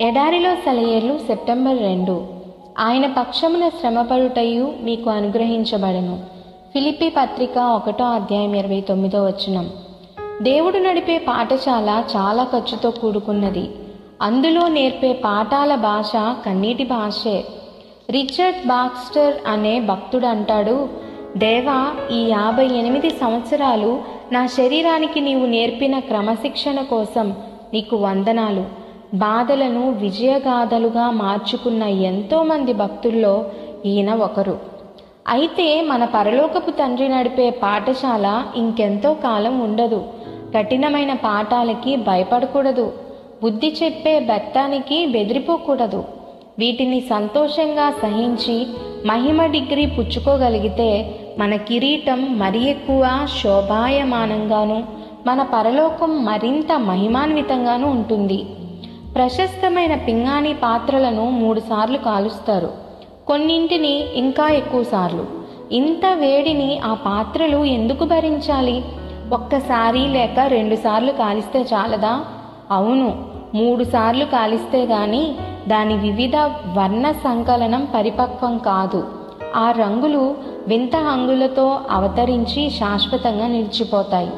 ఎడారిలో సెలయేర్లు సెప్టెంబర్ రెండు. ఆయన పక్షమున శ్రమపడుటయు మీకు అనుగ్రహించబడను. ఫిలిపి పత్రిక ఒకటో అధ్యాయం ఇరవై తొమ్మిదో వచనం. దేవుడు నడిపే పాఠశాల చాలా ఖర్చుతో కూడుకున్నది. అందులో నేర్పే పాఠాల భాష కన్నీటి భాషే. రిచర్డ్ బాక్స్టర్ అనే భక్తుడు అంటాడు దేవా ఈ యాభై ఎనిమిది సంవత్సరాలు నా శరీరానికి నీవు నేర్పిన క్రమశిక్షణ కోసం నీకు వందనాలు. బాధలను విజయగాథలుగా మార్చుకున్న ఎంతోమంది భక్తుల్లో ఈయన ఒకరు. అయితే మన పరలోకపు తండ్రి నడిపే పాఠశాల ఇంకెంతో కాలం ఉండదు. కఠినమైన పాఠాలకి భయపడకూడదు. బుద్ధి చెప్పే బెత్తానికి బెదిరిపోకూడదు. వీటిని సంతోషంగా సహించి మహిమ డిగ్రీ పుచ్చుకోగలిగితే మన కిరీటం మరి ఎక్కువ శోభాయమానంగాను మన పరలోకం మరింత మహిమాన్వితంగాను ఉంటుంది. ప్రశస్తమైన పింగాణి పాత్రలను మూడుసార్లు కాలుస్తారు. కొన్నింటిని ఇంకా ఎక్కువ సార్లు. ఇంత వేడిని ఆ పాత్రలు ఎందుకు భరించాలి? ఒక్కసారి లేక రెండుసార్లు కాలిస్తే చాలదా? అవును మూడు సార్లు కాలిస్తే గాని దాని వివిధ వర్ణ సంకలనం పరిపక్వం కాదు. ఆ రంగులు వింత హంగులతో అవతరించి శాశ్వతంగా నిలిచిపోతాయి.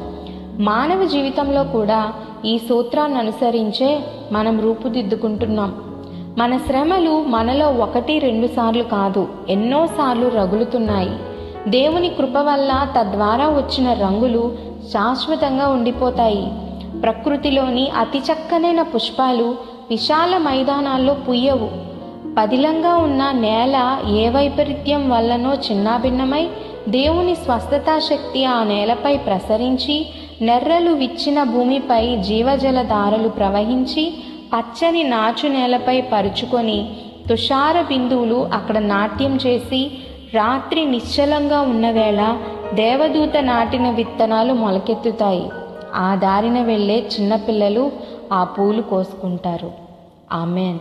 మానవ జీవితంలో కూడా ఈ సూత్రాన్ని అనుసరించే మనం రూపుదిద్దుకుంటున్నాం. మన శ్రమలు మనలో ఒకటి రెండు సార్లు కాదు ఎన్నోసార్లు రగులుతున్నాయి. దేవుని కృప వల్ల తద్వారా వచ్చిన రంగులు శాశ్వతంగా ఉండిపోతాయి. ప్రకృతిలోని అతి చక్కనైన పుష్పాలు విశాల మైదానాల్లో పుయ్యవు పదిలంగా ఉన్న నేల ఏ వైపరీత్యం వల్లనో చిన్నాభిన్నమై దేవుని స్వస్థతా శక్తి ఆ నేలపై ప్రసరించి నెర్రలు విచ్చిన భూమిపై జీవజల దారలు ప్రవహించి పచ్చని నాచు నేలపై పరుచుకొని తుషార బిందువులు అక్కడ నాట్యం చేసి రాత్రి నిశ్చలంగా ఉన్నవేళ దేవదూత నాటిన విత్తనాలు మొలకెత్తుతాయి. ఆ దారిన వెళ్ళే చిన్నపిల్లలు ఆ పూలు కోసుకుంటారు. ఆమెన్.